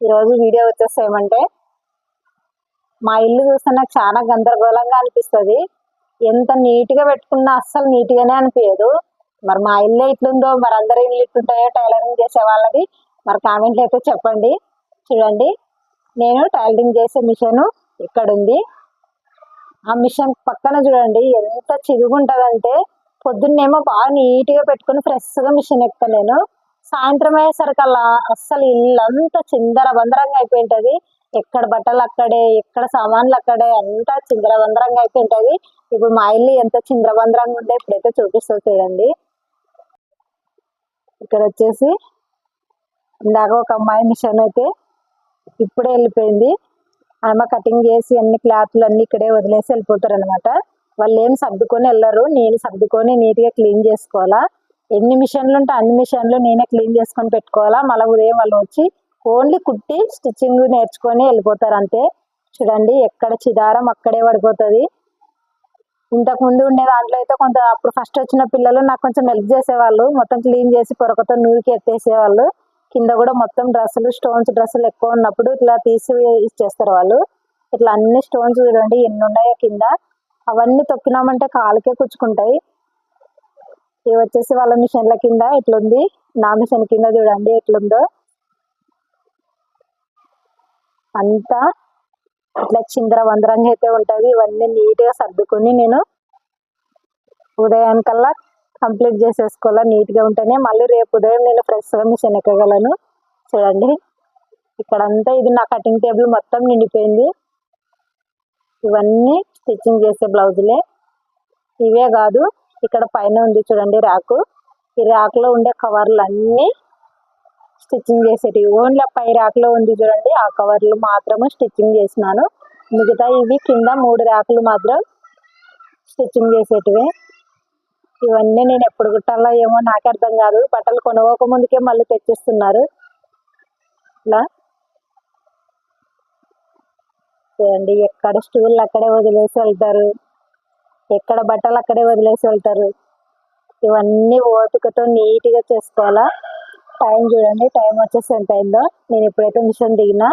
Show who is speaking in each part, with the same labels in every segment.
Speaker 1: ఈరోజు వీడియో వచ్చేసేమంటే మా ఇల్లు చూస్తే నాకు చాలా గందరగోళంగా అనిపిస్తుంది. ఎంత నీట్గా పెట్టుకున్నా అస్సలు నీట్గానే అనిపించదు మరి మా ఇల్లు ఇట్లుందో మరి అందరి ఇల్లు ఇట్లుంటాయో టైలరింగ్ చేసే వాళ్ళది మరి కామెంట్లు అయితే చెప్పండి. చూడండి నేను టైలరింగ్ చేసే మిషన్ ఇక్కడ ఉంది ఆ మిషన్ పక్కన చూడండి ఎంత చిరుగుంటదంటే పొద్దున్నేమో బాగా నీట్గా పెట్టుకుని ఫ్రెష్గా మిషన్ ఎక్కుతా నేను. సాయంత్రం అయ్యేసరికల్లా అస్సలు ఇల్లు అంతా చిందర బందరంగా అయిపోయింటది. ఎక్కడ బట్టలు అక్కడే ఎక్కడ సామాన్లు అక్కడే అంతా చిందరబందరంగా అయిపోయింటది. ఇప్పుడు మా ఇల్లు ఎంత చిందరబందరంగా ఉంటే ఇప్పుడైతే చూపిస్తుంది చూడండి. ఇక్కడ వచ్చేసి ఇందాక ఒక అమ్మాయి మిషన్ అయితే ఇప్పుడే వెళ్ళిపోయింది. ఆమె కటింగ్ చేసి అన్ని క్లాత్లు అన్ని ఇక్కడే వదిలేసి వెళ్ళిపోతారు అనమాట వాళ్ళు ఏం సర్దుకొని వెళ్ళరు. నేను సర్దుకొని నీట్గా క్లీన్ చేసుకోవాలా? ఎన్ని మిషన్లు ఉంటే అన్ని మిషన్లు నేనే క్లీన్ చేసుకొని పెట్టుకోవాలా? మళ్ళీ ఉదయం వాళ్ళు వచ్చి ఓన్లీ కుట్టి స్టిచ్చింగ్ నేర్చుకొని వెళ్ళిపోతారు అంతే. చూడండి ఎక్కడ చిదారం అక్కడే పడిపోతుంది. ఇంతకు ముందు ఉండే దాంట్లో అయితే కొంత అప్పుడు ఫస్ట్ వచ్చిన పిల్లలు నాకు కొంచెం హెల్ప్ చేసేవాళ్ళు. మొత్తం క్లీన్ చేసి పొరకతో నూరికి ఎత్తేసేవాళ్ళు. కింద కూడా మొత్తం డ్రెస్సులు స్టోన్స్ డ్రెస్సులు ఎక్కువ ఉన్నప్పుడు ఇట్లా తీసి ఇచ్చేస్తారు వాళ్ళు. ఇట్లా అన్ని స్టోన్స్ చూడండి ఎన్ని ఉన్నాయో కింద. అవన్నీ తొక్కినామంటే కాలుకే కుచ్చుకుంటాయి ఇవి వచ్చేసి వాళ్ళ మిషన్ల కింద ఇట్లుంది నా మిషన్ కింద చూడండి ఎట్లుందో. అంతా ఇట్లా చిందర వందరంగా అయితే ఉంటుంది. ఇవన్నీ నీట్గా సర్దుకొని నేను ఉదయానికల్లా కంప్లీట్ చేసేసుకోవాలా నీట్గా ఉంటేనే. మళ్ళీ రేపు ఉదయం నేను ఫ్రెష్గా మిషన్ ఎక్కగలను. చూడండి. ఇక్కడంతా ఇది నా కటింగ్ టేబుల్ మొత్తం నిండిపోయింది. ఇవన్నీ స్టిచ్చింగ్ చేసే బ్లౌజులే. ఇవే కాదు ఇక్కడ పైన ఉంది చూడండి ర్యాకు. ఈ ర్యాక్లో ఉండే కవర్లు అన్నీ స్టిచ్చింగ్ చేసేటివి. ఓన్లీ పై ర్యాక్లో ఉంది చూడండి ఆ కవర్లు మాత్రమే స్టిచ్చింగ్ చేసినాను. మిగతా ఇవి కింద మూడు ర్యాకులు మాత్రం స్టిచ్చింగ్ చేసేటివే. ఇవన్నీ నేను ఎప్పుడు కుట్టాలో ఏమో నాకు అర్థం కాదు. బట్టలు కొనుక్కోక ముందుకే మళ్ళీ తెచ్చిస్తున్నారు. ఇలా. చూడండి ఎక్కడ స్టూల్ అక్కడే వదిలేసి వెళ్తారు. ఎక్కడ బట్టలు అక్కడే వదిలేసి వెళ్తారు. ఇవన్నీ ఓపికతో నీట్గా చేసుకోవాలా? టైం చూడండి టైం వచ్చేసి ఎంత అయిందో. నేను ఎప్పుడైతే మిషన్ దిగినా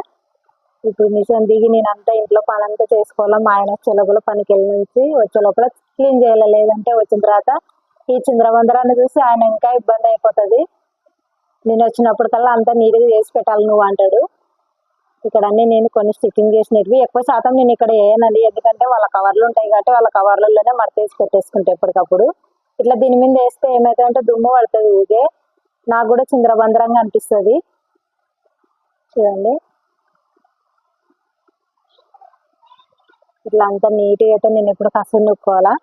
Speaker 1: ఇప్పుడు మిషన్ దిగి నేను అంతా ఇంట్లో పని అంతా చేసుకోవాలా? మా ఆయన వచ్చే లోపల పనికి వెళ్ళి నుంచి వచ్చే లోపల క్లీన్ చేయాలి? లేదంటే వచ్చిన తర్వాత ఈ చింద్రబందరాన్ని చూసి ఆయన ఇంకా ఇబ్బంది అయిపోతుంది. నేను వచ్చినప్పటికల్లా అంతా నీట్గా చేసి పెట్టాలి నువ్వు అంటాడు. ఇక్కడ అన్ని నేను కొన్ని స్టిచ్చింగ్ చేసినవి. ఎక్కువ శాతం నేను ఇక్కడ వేయనండి ఎందుకంటే వాళ్ళ కవర్లు ఉంటాయి కాబట్టి వాళ్ళ కవర్లలోనే మడతేసి పెట్టేసుకుంటే ఎప్పటికప్పుడు. ఇట్లా దీని మీద వేస్తే ఏమవుతుందంటే దుమ్ము పడుతుంది ఊగే నాకు కూడా చింద్రబంద్రంగా అనిపిస్తుంది. చూడండి. ఇట్లా అంతా నీట్గా అయితే నేను ఎప్పుడు కసురు నొక్కోవాలా?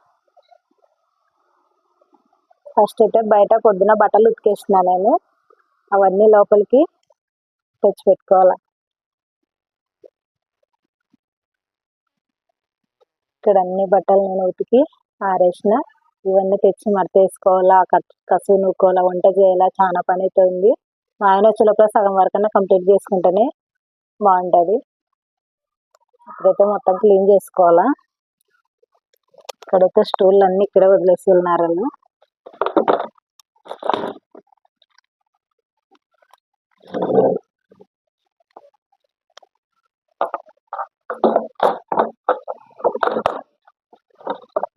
Speaker 1: ఫస్ట్ అయితే బయట పొద్దున బట్టలు ఉతికేసిన నేను. అవన్నీ లోపలికి తెచ్చి పెట్టుకోవాలా? ఇక్కడ అన్ని బట్టలు నేను ఉతికి ఆరేసిన. ఇవన్నీ తెచ్చి మడత వేసుకోవాలా కసు నూకోవాలా వంట చేయాలా చాలా పని అయితే ఉంది మా ఆయన వచ్చే లోపల సగం వరకన్నా కంప్లీట్ చేసుకుంటేనే బాగుంటుంది. ఇక్కడైతే మొత్తం క్లీన్ చేసుకోవాలా. ఇక్కడైతే స్టూల్ అన్ని ఇక్కడే వదిలేసి ఉన్నారు వాళ్ళు.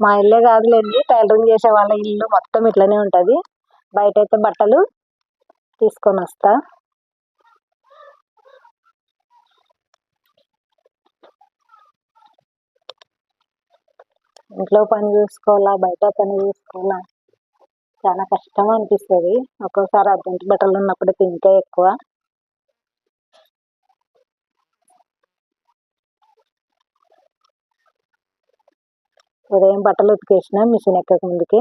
Speaker 1: మా ఇల్లే కాదులేండి టైలరింగ్ చేసే వాళ్ళ ఇల్లు మొత్తం ఇట్లనే ఉంటుంది. బయట అయితే బట్టలు తీసుకొని వస్తా. ఇంట్లో పని చూసుకోవాలా బయట పని చూసుకోవాలా? చాలా కష్టం అనిపిస్తుంది. ఒక్కోసారి అర్జెంట్ బట్టలు ఉన్నప్పుడు తింటే ఎక్కువ. ఉదయం బట్టలు ఉతికేసిన మిషన్ ఎక్కక ముందుకి.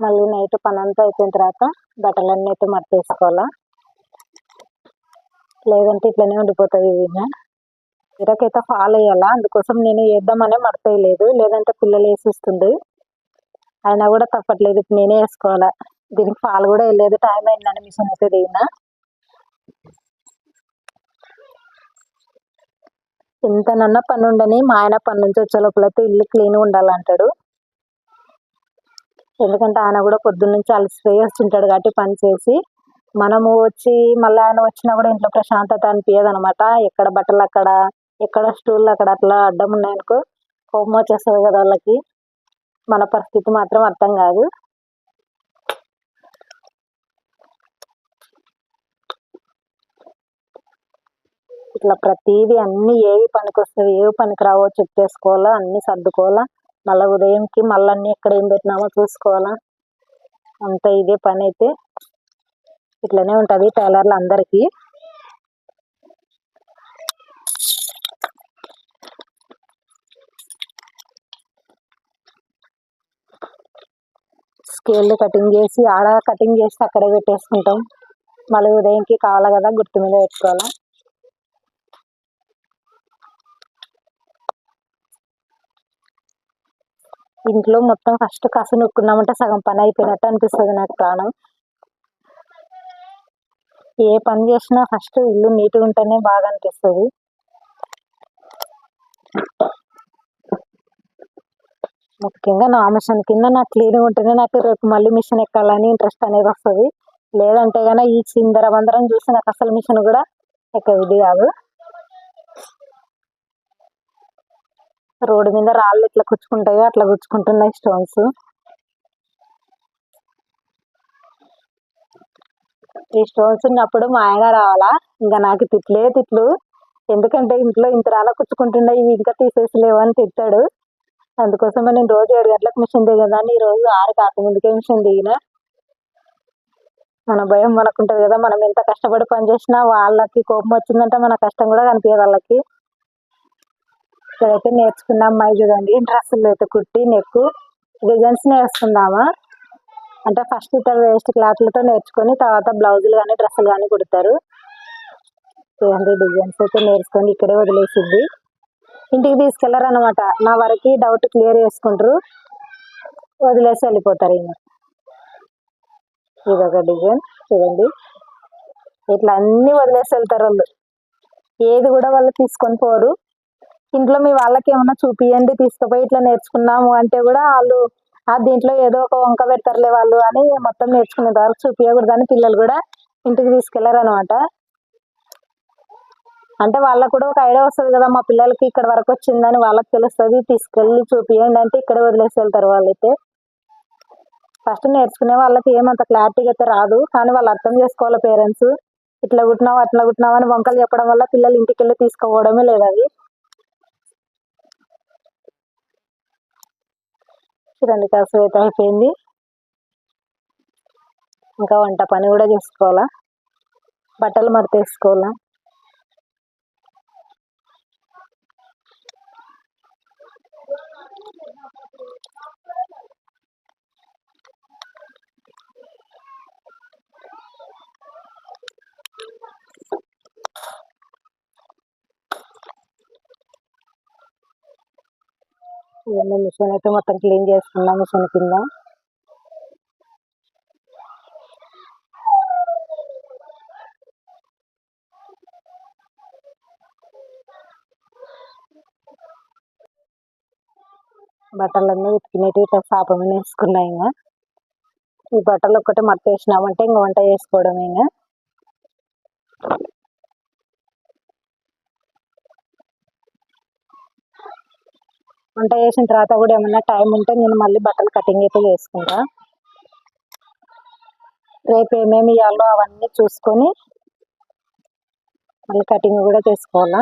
Speaker 1: మళ్ళీ నైట్ పని అంతా అయిపోయిన తర్వాత బట్టలన్నీ అయితే మట్టేసుకోవాలా లేదంటే ఇట్లనే ఉండిపోతుంది ఇది ఇరకైతే ఫాల్ అయ్యాలా? అందుకోసం నేను వేద్దామనే మడతేయలేదు. లేదంటే పిల్లలు వేసిస్తుంది అయినా కూడా తప్పట్లేదు. ఇప్పుడు నేనే వేసుకోవాలా దీనికి ఫాల్ కూడా వెళ్ళలేదు టైం అయిందని మిషన్ అయితే దిగిన. ఎంతనన్నా పని ఉండని మా ఆయన పని నుంచి వచ్చే లోపలైతే ఇల్లు క్లీన్ ఉండాలంటాడు. ఎందుకంటే ఆయన కూడా పొద్దున్న నుంచి అలసిపోయి వస్తుంటాడు కాబట్టి పని చేసి. మనము వచ్చి మళ్ళీ ఆయన వచ్చినా కూడా ఇంట్లో ప్రశాంతత అనిపించదు అనమాట ఎక్కడ బట్టలు అక్కడ ఎక్కడ స్టూల్ అక్కడ అట్లా అడ్డం ఉన్నాయనుకో కోపం వచ్చేస్తుంది కదా వాళ్ళకి. మన పరిస్థితి మాత్రం అర్థం కాదు. ఇట్లా ప్రతిదీ అన్ని ఏవి పనికి వస్తాయి ఏవి పనికి రావో చెక్ చేసుకోవాలా అన్ని సర్దుకోవాలా. మళ్ళీ ఉదయంకి మళ్ళీ అన్ని ఎక్కడ ఏం పెట్టినామో చూసుకోవాలా. అంత ఇదే పని అయితే ఇట్లనే ఉంటుంది టైలర్లు అందరికీ. స్కేల్ కటింగ్ చేసి ఆడ కటింగ్ చేసి అక్కడే పెట్టేసుకుంటాం. మళ్ళీ ఉదయంకి కావాలి కదా గుర్తు మీద పెట్టుకోవాలా. ఇంట్లో మొత్తం ఫస్ట్ కసు నొక్కున్నామంటే సగం పని అయిపోయినట్టు అనిపిస్తుంది నాకు ప్రాణం. ఏ పని చేసినా ఫస్ట్ ఇల్లు నీట్గా ఉంటేనే బాగా అనిపిస్తుంది. ముఖ్యంగా నా మిషన్ కింద నాకు క్లీన్గా ఉంటేనే నాకు రేపు మళ్ళీ మిషన్ ఎక్కాలని ఇంట్రెస్ట్ అనేది వస్తుంది. లేదంటే కానీ ఈ చిందర బందరం చూసి నాకు అసలు మిషన్ కూడా ఎక్కది కాదు. రోడ్డు మీద రాళ్ళు ఇట్లా గుచ్చుకుంటాయో అట్లా గుచ్చుకుంటున్నాయి స్టోన్స్. ఈ స్టోన్స్ ఉన్నప్పుడు మా ఆయన రావాలా? ఇంకా నాకు తిట్లే తిట్లు. ఎందుకంటే ఇంట్లో ఇంత రాళ్ళ కుచ్చుకుంటుండే ఇవి ఇంకా తీసేసలేవు అని తిట్టాడు. అందుకోసమే నేను రోజు ఏడు గంటలకు మిషన్ దిగదాన్ని. ఈ రోజు ఆరు కాకముందుకే మిషన్ దిగిన. మన భయం మనకుంటుంది కదా. మనం ఎంత కష్టపడి పని చేసినా వాళ్ళకి కోపం వచ్చిందంటే మన కష్టం కూడా కనిపించదు వాళ్ళకి. ఇక్కడైతే నేర్చుకున్న అమ్మాయి చూడండి. డ్రెస్సులు అయితే కుట్టి నెక్ డిజైన్స్ నేర్చుకుందామా? అంటే ఫస్ట్ ఇతర వేస్ట్ క్లాత్లతో నేర్చుకొని తర్వాత బ్లౌజులు కానీ డ్రెస్సులు కానీ కుడతారు. చూడండి డిజైన్స్ అయితే నేర్చుకొని ఇక్కడే వదిలేసిద్ది. ఇంటికి తీసుకెళ్ళరు అనమాట నా వరకు డౌట్ క్లియర్ చేసుకుంటారు. వదిలేసి వెళ్ళిపోతారు ఈయన ఇదొక డిజైన్ చూడండి. ఇట్లా అన్ని వదిలేసి వెళ్తారు వాళ్ళు. ఏది కూడా వాళ్ళు తీసుకొని పోరు. ఇంట్లో మీ వాళ్ళకి ఏమన్నా చూపియండి తీసుకుపోయి ఇట్లా నేర్చుకున్నాము అంటే కూడా వాళ్ళు ఆ దీంట్లో ఏదో ఒక వంక పెడతారులే వాళ్ళు అని మొత్తం నేర్చుకునే వరకు చూపించకూడదని పిల్లలు కూడా ఇంటికి తీసుకెళ్ళారు అనమాట అంటే వాళ్ళకు కూడా ఒక ఐడియా వస్తుంది కదా మా పిల్లలకి ఇక్కడ వరకు వచ్చిందని వాళ్ళకి తెలుస్తుంది తీసుకెళ్ళి చూపియండి అంటే ఇక్కడ వదిలేసి వెళ్తారు వాళ్ళైతే. ఫస్ట్ నేర్చుకునే వాళ్ళకి ఏమంత క్లారిటీగా అయితే రాదు కానీ వాళ్ళు అర్థం చేసుకోవాలి పేరెంట్స్. ఇట్లా కుట్టినావు అట్లా కుట్టినావు అని వంకలు చెప్పడం వల్ల పిల్లలు ఇంటికి వెళ్ళి తీసుకోవడమే లేదు అది. చూడండి కాసు అయితే అయిపోయింది. ఇంకా వంట పని కూడా చేసుకోవాలా? బట్టలు మడతేసుకోవాలా? ఇవన్నీ మిషన్ అయితే మొత్తం క్లీన్ చేసుకున్నాం మిషన్ కింద. బట్టలన్నీ ఉతికినట్టు ఇట్లా సాప మీద వేసుకున్నాయి ఇంకా ఈ బట్టలు ఒక్కటే మడత వేసినామంటే ఇంకా వంట చేసుకోవడం ఇంకా వంట చేసిన తర్వాత కూడా ఏమన్నా టైం ఉంటే నేను మళ్ళీ బట్టలు కటింగ్ అయితే చేసుకుంటా. రేపు ఏమేమి ఇవ్వాలో అవన్నీ చూసుకొని మళ్ళీ కటింగ్ కూడా చేసుకోవాలా?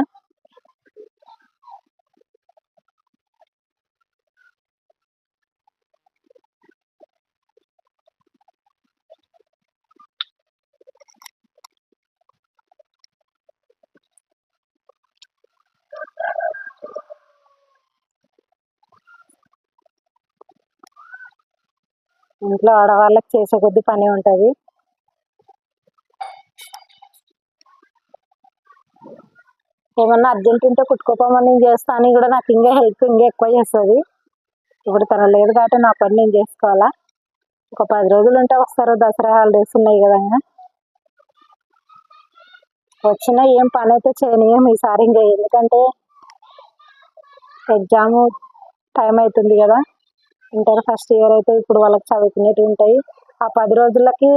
Speaker 1: ఇంట్లో ఆడవాళ్ళకి చేసే కొద్ది పని ఉంటుంది. ఏమన్నా అర్జెంట్ ఉంటే కుట్టుకోపోమని నేను చేస్తా అని కూడా నాకు ఇంకా హెల్ప్ ఇంకా ఎక్కువ చేస్తుంది. ఇప్పుడు తన లేదు కాబట్టి నా పని నేను చేసుకోవాలా? ఒక పది రోజులు ఉంటే వస్తారు దసరా హాలిడేస్ ఉన్నాయి కదా వచ్చినా ఏం పని అయితే చేయనియం ఈసారి ఇంకా ఎందుకంటే ఎగ్జామ్ టైం అవుతుంది కదా. ఇంటర్ ఫస్ట్ ఇయర్ అయితే ఇప్పుడు వాళ్ళకి చదువుకునేవి ఉంటాయి. ఆ పది రోజులకి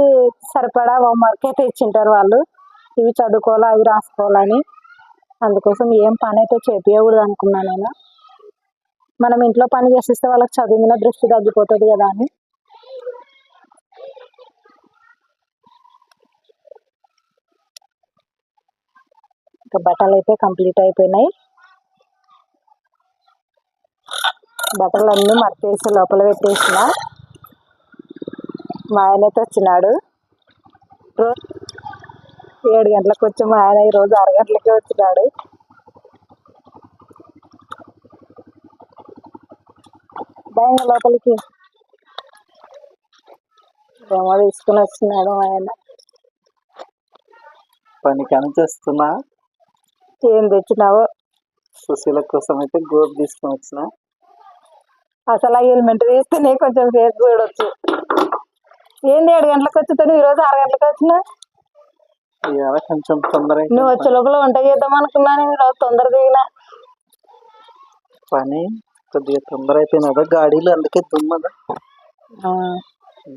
Speaker 1: సరిపడా హోంవర్క్ అయితే ఇచ్చింటారు వాళ్ళు. ఇవి చదువుకోవాలా అవి రాసుకోవాలని అందుకోసం ఏం పని అయితే చేపించకూడదు అనుకున్నాను నేను. మనం ఇంట్లో పని చేసిస్తే వాళ్ళకి చదువు మీద దృష్టి తగ్గిపోతుంది కదా అని. ఇంకా బట్టలు అయితే కంప్లీట్ అయిపోయినాయి. బట్టలు అన్నీ మర్చేసి లోపల పెట్టేసిన. మా ఆయన అయితే వచ్చినాడు ఏడు గంటలకు వచ్చి మా ఆయన ఈరోజు ఆరు గంటలకే వచ్చినాడు. బాగా లోపలికి. ఏమో తీసుకుని వచ్చినాడు మా ఆయన.
Speaker 2: పని కనిచేస్తున్నా
Speaker 1: ఏం తెచ్చినావో?
Speaker 2: సుశీల కోసం అయితే గోబ్ తీసుకొని వచ్చిన.
Speaker 1: అసలు హెల్మెట్ తీస్తేనే కొంచెం ఫేస్ చూడొచ్చు. ఏంది ఏడు గంటలకు వచ్చుతాను ఈరోజు ఆరు గంటలకు వచ్చినా?
Speaker 2: కొంచెం తొందర
Speaker 1: నువ్వు వచ్చే లోపల వంట చేద్దాం అనుకున్నాను ఈరోజు తొందర దిగిన.
Speaker 2: పని కొద్దిగా తొందర అయిపోయింది. కదా గాడీలు అందుకే దుమ్మదా.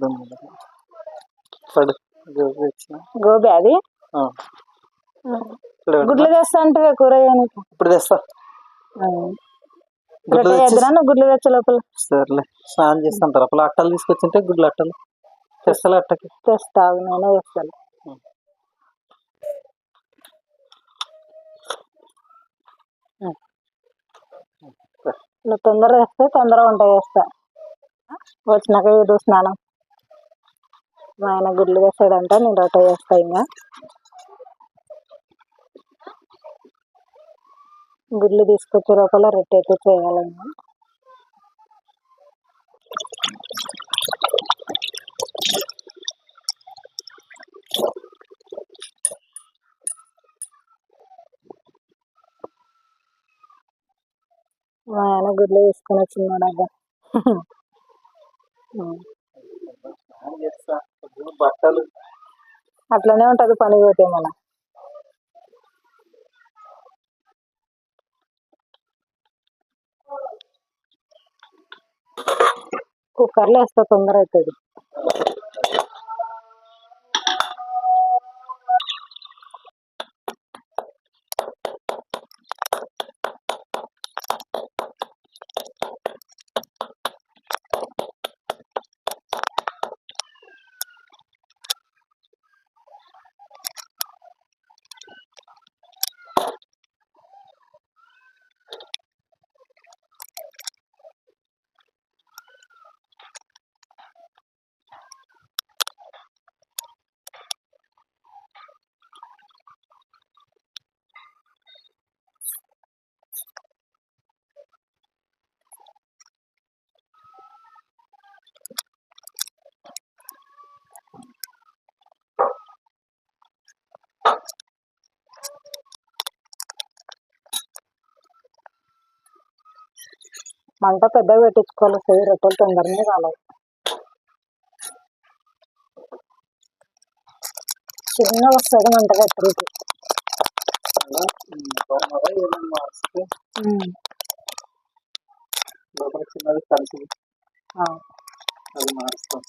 Speaker 2: దుమ్మదా. పడు గోబ్
Speaker 1: అది. గుడ్లు తెస్తా అంటే కూర చేయనీకి.
Speaker 2: ఇప్పుడు తెస్తా. గుడ్లు
Speaker 1: రొట్టె
Speaker 2: తెచ్చి
Speaker 1: చేద్దురా నువ్వు గుడ్లు తెచ్చే లోపల.
Speaker 2: సర్లే స్నానం చేస్తాను తర్వాత. అట్టలు తీసుకొచ్చింటే గుడ్లు అట్టలు. తెస్తాలే అట్టకి.
Speaker 1: తెస్తావు నేనే తెస్తాను. నువ్వు తొందర తెస్తే తొందరగా వంట చేస్తా. వచ్చినాక ఏదో స్నానం. మా ఆయన గుడ్లు తెస్తాడంట నేను రొట్టె చేస్తా ఇంకా. గుడ్లు తీసుకొచ్చే లోపల రొట్టె అయితే చేయాలి ఇంకా మా ఆయన గుడ్లు తీసుకొని వచ్చినాడు అబ్బా. అట్లనే ఉంటది పని పోతే మన కుక్కర్లో వేస్తే తొందర అవుతుంది మంట పెద్దగా పెట్టించుకోవాలి. సరి రొట్టెలు తొందరనే కాలేదు చిన్న వస్తుంది మంట పెట్టడానికి
Speaker 2: చిన్నది కలిసి అది మారుస్తాం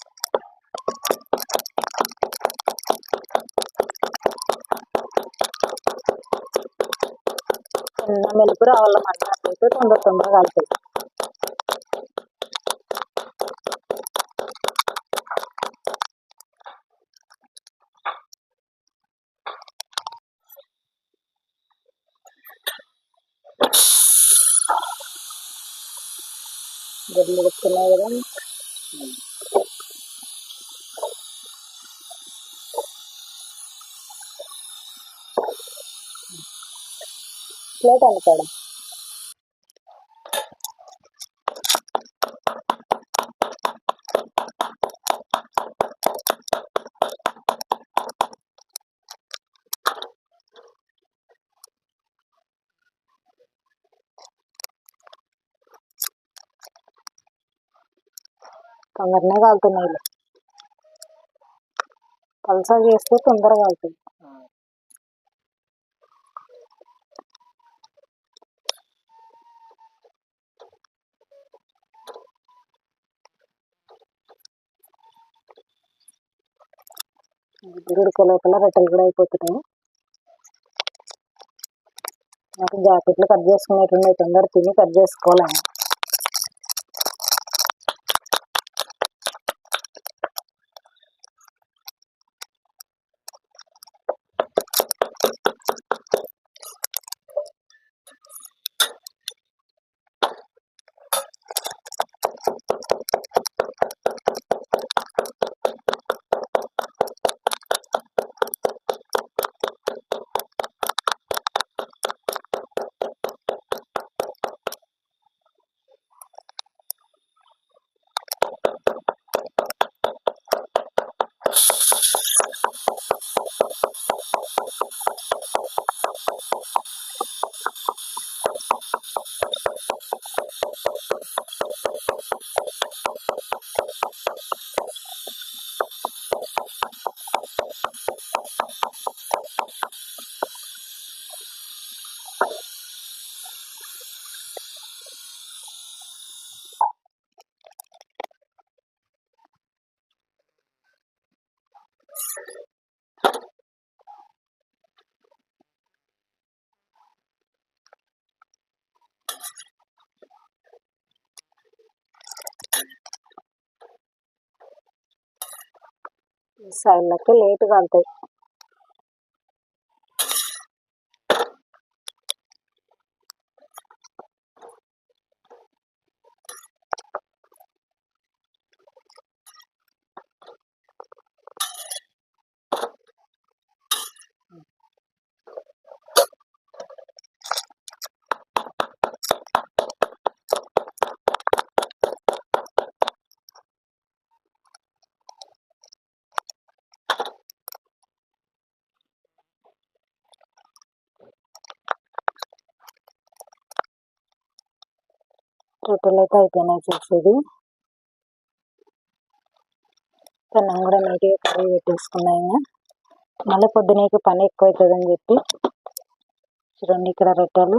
Speaker 1: చిన్న మెలుపు రావాల మంట అయితే తొందర తొందరగా కలుపుతుంది గుడ్లు ఉడుకుతున్నాయి కదా ప్లేట్ అనుకోవడం. తొందరనే కాలుతున్నాయి పల్సా చేస్తే తొందరగా కాలుతుంది. గుడ్డు లోపల రొట్టెలు కూడా అయిపోతున్నాయి నాకు జాకెట్లు కట్ చేసుకునేటువంటి తొందర తిని కట్ చేసుకోవాలి సైడ్లకి లేటుగా వెళ్తాయి. రొట్టెలు అయితే అయిపోయినాయి చేసేది? పెన్నం కూడా నీట్గా కర్రీ పెట్టేసుకున్నాయి మళ్ళీ పొద్దునకి పని ఎక్కువ అవుతుందని చెప్పి చూడండి ఇక్కడ రొట్టెలు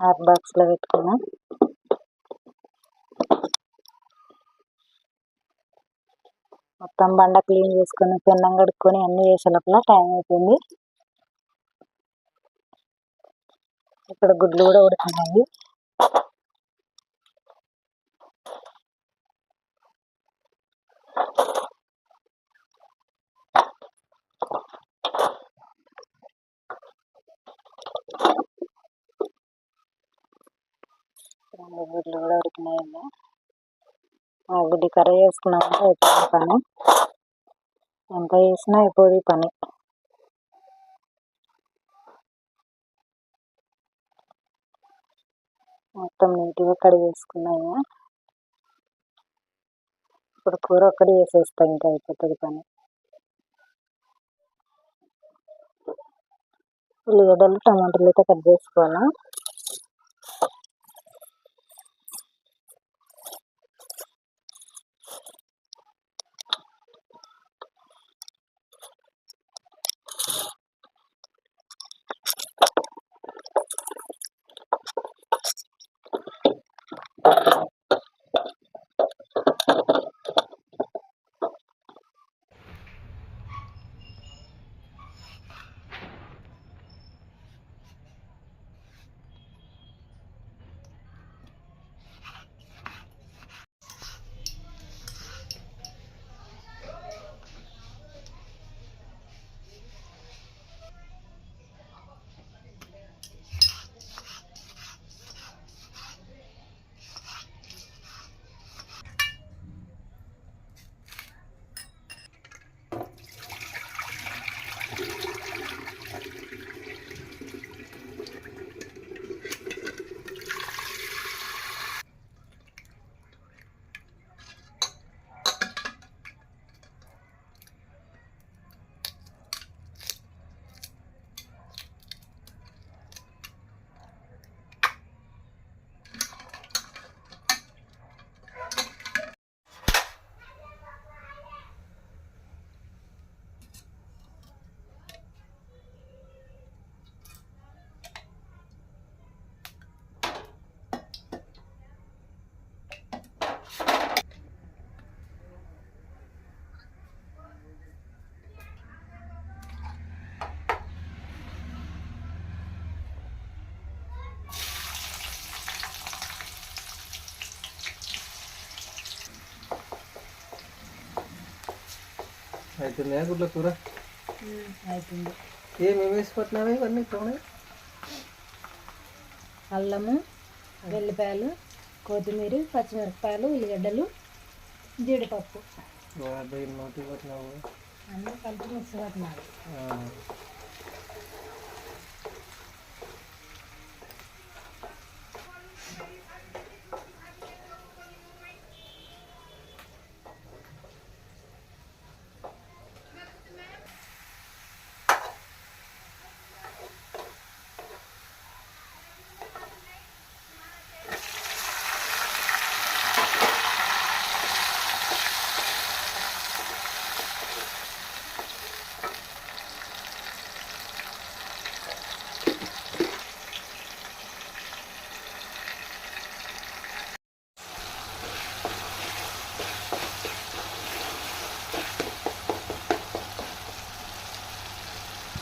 Speaker 1: హాట్ బాక్స్లో పెట్టుకున్నాం. మొత్తం బండ క్లీన్ చేసుకొని పెన్నం కడుక్కొని అన్ని చేసే లోపల టైం అయిపోయింది. ఇక్కడ గుడ్లు కూడా ఉడుకున్నాయి రెండు గుడ్లు కూడా ఉడికినాయండి ఆ కర్రీ చేసుకున్నామంటే అయిపోయింది పని. ఎంత చేసినా అయిపోదు పని. మొత్తం నీట్గా కడిగేసుకున్నాయి ఇప్పుడు కూర ఒక్కటి చేసేస్తా ఇంకా అయిపోతుంది పని. ఉల్లిగడ్డలు టమాటాలు అయితే కట్ చేసుకోవాలా?
Speaker 2: అవుతుంది గుడ్ల కూర?
Speaker 3: అవుతుంది
Speaker 2: ఏమేమి వేసి పట్టినావే ఇవన్నీ ఉన్నాయి
Speaker 3: అల్లము వెల్లిపాయలు కొత్తిమీర పచ్చిమిరపకాయలు ఉల్లిగడ్డలు జీడిపప్పు. అన్నీ కలిపి మిక్స్ పట్టినాడు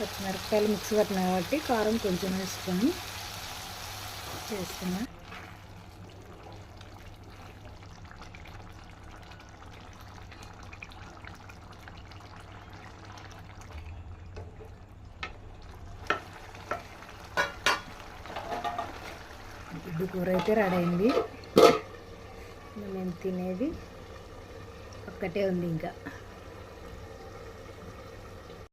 Speaker 3: పచ్చిమిరపకాయలు మిక్స్ పట్టినా కాబట్టి కారం కొంచెం వేసుకొని చేస్తున్నా. గుడ్డు కూర అయితే రెడీ అయింది. మేము తినేది ఒక్కటే ఉంది ఇంకా.